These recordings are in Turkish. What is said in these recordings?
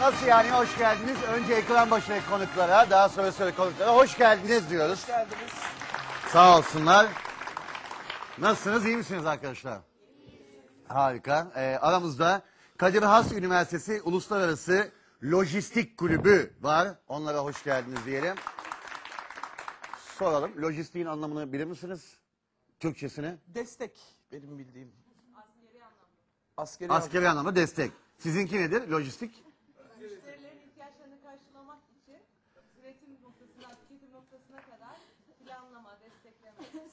nasıl yani hoş geldiniz? Önce ekran başındaki konuklara, daha sonra sonra konuklara hoş geldiniz diyoruz. Hoş geldiniz. Sağ olsunlar. Nasılsınız, iyi misiniz arkadaşlar? Harika. Ee, aramızda Kadir Has Üniversitesi Uluslararası Lojistik Kulübü var. Onlara hoş geldiniz diyelim. Soralım, lojistiğin anlamını bilir misiniz? Türkçesini? Destek benim bildiğim. Askeri anlamda. Askeri, Askeri anlamda destek. Sizinki nedir? Lojistik? Müşterilerin ihtiyaçlarını karşılamak için üretim noktasından tüketim noktasına kadar planlama, destekleme.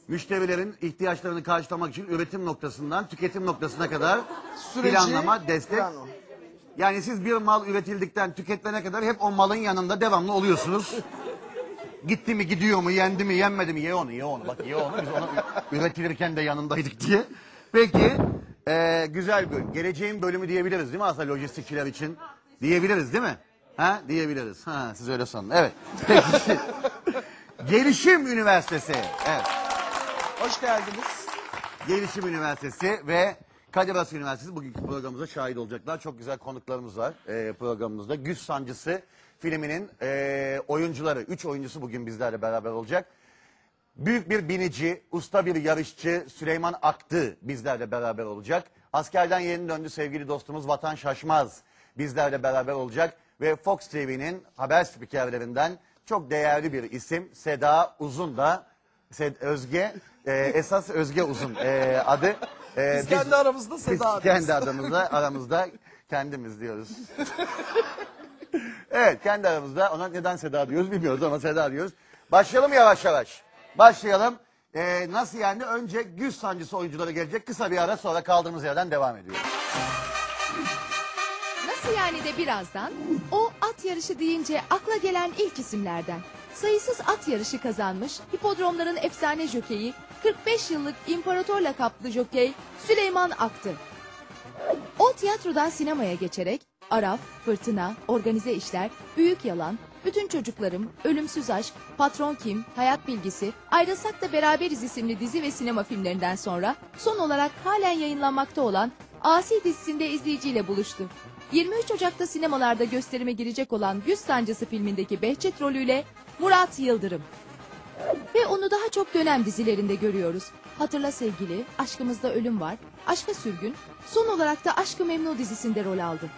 Müşterilerin ihtiyaçlarını karşılamak için üretim noktasından tüketim noktasına kadar Süreci, planlama, destek. planlama. Yani siz bir mal üretildikten tüketmene kadar hep o malın yanında devamlı oluyorsunuz. Gitti mi gidiyor mu yendi mi yenmedi mi ye onu ye onu bak ye onu biz onu üretilirken de yanındaydık diye. Peki eee, güzel bir geleceğin bölümü diyebiliriz değil mi aslında lojistikçiler için? Diyebiliriz değil mi? Ha diyebiliriz. Ha siz öyle sanın. Evet. Peki. Gelişim Üniversitesi. Evet. Hoş geldiniz. Gelişim Üniversitesi ve Kadir Has Üniversitesi bugünkü programımıza şahit olacaklar. Çok güzel konuklarımız var e, programımızda. Güç Sancısı filminin e, oyuncuları, üç oyuncusu bugün bizlerle beraber olacak. Büyük bir binici, usta bir yarışçı Süleyman Aktı bizlerle beraber olacak. Askerden yeni döndü sevgili dostumuz Vatan Şaşmaz bizlerle beraber olacak. Ve Fox TV'nin haber spikerlerinden çok değerli bir isim Seda Uzun da Sed- Özge, e, esas Özge Uzun e, adı. E, Biz kendi aramızda Seda biz diyoruz. kendi aramızda, aramızda kendimiz diyoruz. evet kendi aramızda ona neden Seda diyoruz bilmiyoruz ama Seda diyoruz. Başlayalım yavaş yavaş. Başlayalım. E, nasıl yani? Önce güç sancısı oyuncuları gelecek. Kısa bir ara sonra kaldığımız yerden devam ediyoruz. Nasıl yani de birazdan o at yarışı deyince akla gelen ilk isimlerden. Sayısız at yarışı kazanmış hipodromların efsane jokeyi 45 yıllık imparator lakaplı jokey Süleyman Aktı. O tiyatrodan sinemaya geçerek Araf, Fırtına, Organize İşler, Büyük Yalan, Bütün Çocuklarım, Ölümsüz Aşk, Patron Kim, Hayat Bilgisi, Ayrılsak da Beraberiz isimli dizi ve sinema filmlerinden sonra son olarak halen yayınlanmakta olan Asi dizisinde izleyiciyle buluştu. 23 Ocak'ta sinemalarda gösterime girecek olan Güz Sancısı filmindeki Behçet rolüyle Murat Yıldırım. Ve onu daha çok dönem dizilerinde görüyoruz. Hatırla Sevgili, Aşkımızda Ölüm Var, Aşka Sürgün, son olarak da Aşkı Memnu dizisinde rol aldı.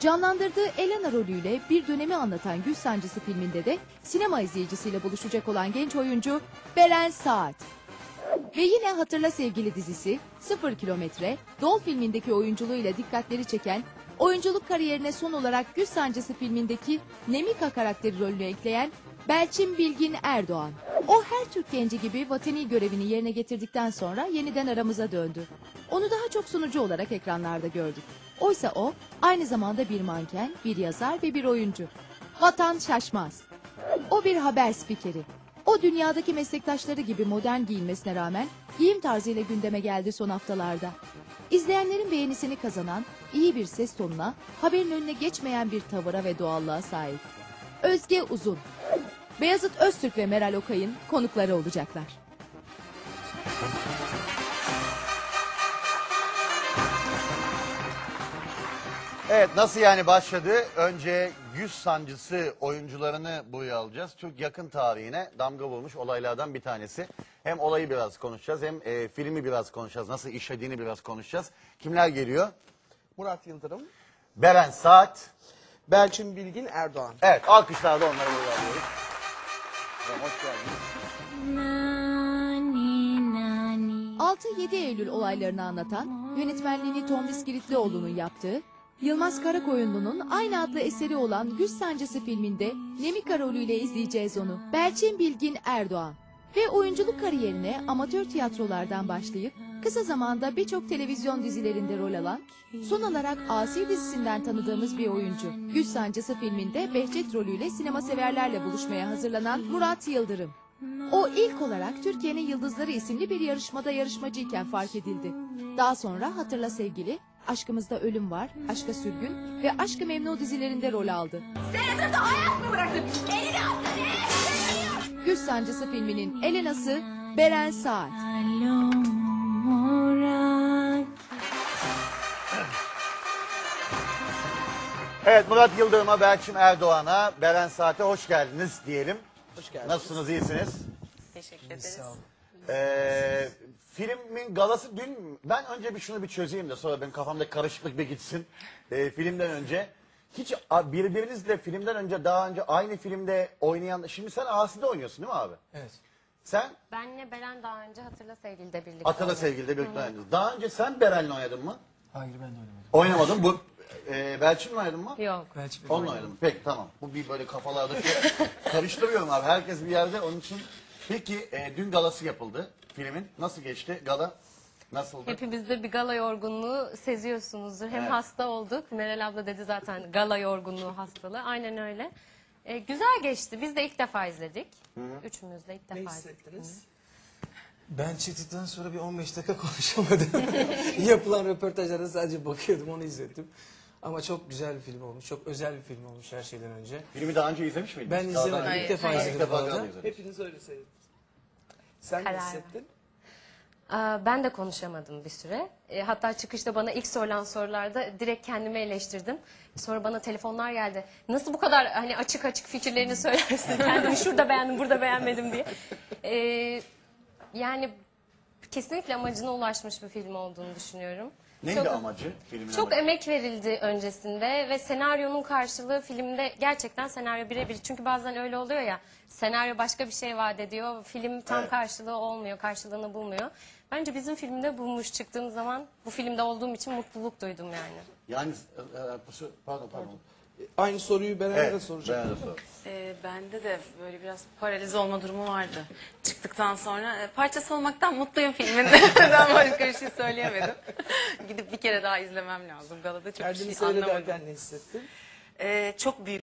Canlandırdığı Elena rolüyle bir dönemi anlatan Gül Sancısı filminde de sinema izleyicisiyle buluşacak olan genç oyuncu Beren Saat. Ve yine Hatırla Sevgili dizisi, Sıfır Kilometre, Dol filmindeki oyunculuğuyla dikkatleri çeken, oyunculuk kariyerine son olarak Gül Sancısı filmindeki Nemika karakteri rolünü ekleyen Belçin Bilgin Erdoğan. O her Türk genci gibi vatani görevini yerine getirdikten sonra yeniden aramıza döndü. Onu daha çok sunucu olarak ekranlarda gördük. Oysa o aynı zamanda bir manken, bir yazar ve bir oyuncu. Vatan Şaşmaz. O bir haber spikeri. O dünyadaki meslektaşları gibi modern giyinmesine rağmen giyim tarzıyla gündeme geldi son haftalarda. İzleyenlerin beğenisini kazanan iyi bir ses tonuna, haberin önüne geçmeyen bir tavıra ve doğallığa sahip. Özge Uzun. Beyazıt Öztürk ve Meral Okay'ın konukları olacaklar. Evet nasıl yani başladı? Önce yüz sancısı oyuncularını buraya alacağız. Türk yakın tarihine damga vurmuş olaylardan bir tanesi. Hem olayı biraz konuşacağız hem e, filmi biraz konuşacağız. Nasıl işlediğini biraz konuşacağız. Kimler geliyor? Murat Yıldırım. Beren Saat. Belçin Bilgin Erdoğan. Evet alkışlarla onları buraya alıyoruz. Efendim, Hoş geldiniz. 6-7 Eylül olaylarını anlatan, yönetmenliğini Tomris Giritlioğlu'nun yaptığı, Yılmaz Karakoyunlu'nun aynı adlı eseri olan Güç Sancısı filminde Nemika rolüyle izleyeceğiz onu. Belçin Bilgin Erdoğan. Ve oyunculuk kariyerine amatör tiyatrolardan başlayıp kısa zamanda birçok televizyon dizilerinde rol alan, son olarak Asi dizisinden tanıdığımız bir oyuncu. Güç Sancısı filminde Behçet rolüyle sinema severlerle buluşmaya hazırlanan Murat Yıldırım. O ilk olarak Türkiye'nin Yıldızları isimli bir yarışmada yarışmacıyken fark edildi. Daha sonra Hatırla Sevgili, Aşkımızda Ölüm Var, Aşka Sürgün ve Aşkı Memnu dizilerinde rol aldı. Senatörde hayat mı bırakın? Elini attın Güç Sancısı filminin Elena'sı Beren Saat. Evet Murat Yıldırım'a, Berçin Erdoğan'a, Beren Saat'e hoş geldiniz diyelim. Hoş geldiniz. Nasılsınız, iyisiniz? Teşekkür ederiz. Ee, filmin galası dün, ben önce bir şunu bir çözeyim de sonra benim kafamda karışıklık bir gitsin. Ee, filmden önce. Hiç a- birbirinizle filmden önce daha önce aynı filmde oynayan, şimdi sen Asi'de oynuyorsun değil mi abi? Evet. Sen Benle Beren daha önce Hatırla Sevgili'de birlikte Atala oynadık. Sevgili'de birlikte oynadınız. Daha önce sen Beren'le oynadın mı? Hayır ben de oynamadım. Oynamadın. Bu e, Belçin'le oynadın mı? Yok. Belki bir Onunla oynadım. Peki tamam. Bu bir böyle kafalarda şey karıştırıyorum abi. Herkes bir yerde onun için. Peki e, dün galası yapıldı filmin. Nasıl geçti gala? Nasıldı? Hepimizde bir gala yorgunluğu seziyorsunuzdur. Hem Evet. hasta olduk. Meral abla dedi zaten gala yorgunluğu hastalığı. Aynen öyle. Ee, güzel geçti. Biz de ilk defa izledik. Üçümüz de ilk Ne defa izledik. hissettiniz? Ben çıktıktan sonra bir 15 dakika konuşamadım. Yapılan röportajlara sadece bakıyordum onu izledim. Ama çok güzel bir film olmuş. Çok özel bir film olmuş her şeyden önce. Filmi daha önce izlemiş miydiniz? Ben Galadan izlemedim. İlk defa izledim bu arada. Hepiniz öyle seyrettiniz. Sen ne Karar hissettin? Aa, Ben de konuşamadım bir süre. E, hatta çıkışta bana ilk sorulan sorularda direkt kendimi eleştirdim. Sonra bana telefonlar geldi. Nasıl bu kadar hani açık açık fikirlerini söylersin kendimi şurada beğendim burada beğenmedim diye. E, yani kesinlikle amacına ulaşmış bir film olduğunu düşünüyorum. Neydi Çok- amacı? Filmin Çok amacı? emek verildi öncesinde ve senaryonun karşılığı filmde gerçekten senaryo birebir. Çünkü bazen öyle oluyor ya senaryo başka bir şey vaat ediyor. Film tam Evet. karşılığı olmuyor, karşılığını bulmuyor. Bence bizim filmde bulmuş çıktığım zaman bu filmde olduğum için mutluluk duydum yani. Yani e, e, pardon pardon. Aynı soruyu de Evet, soracağım. ben de sor. Ee, bende de böyle biraz paraliz olma durumu vardı. Çıktıktan sonra e, parçası olmaktan mutluyum filmin. Neden başka bir şey söyleyemedim. Gidip bir kere daha izlemem lazım. Galada çok bir Kendini şey anlamadım. seyrederken ne hissettin? Ee, çok büyük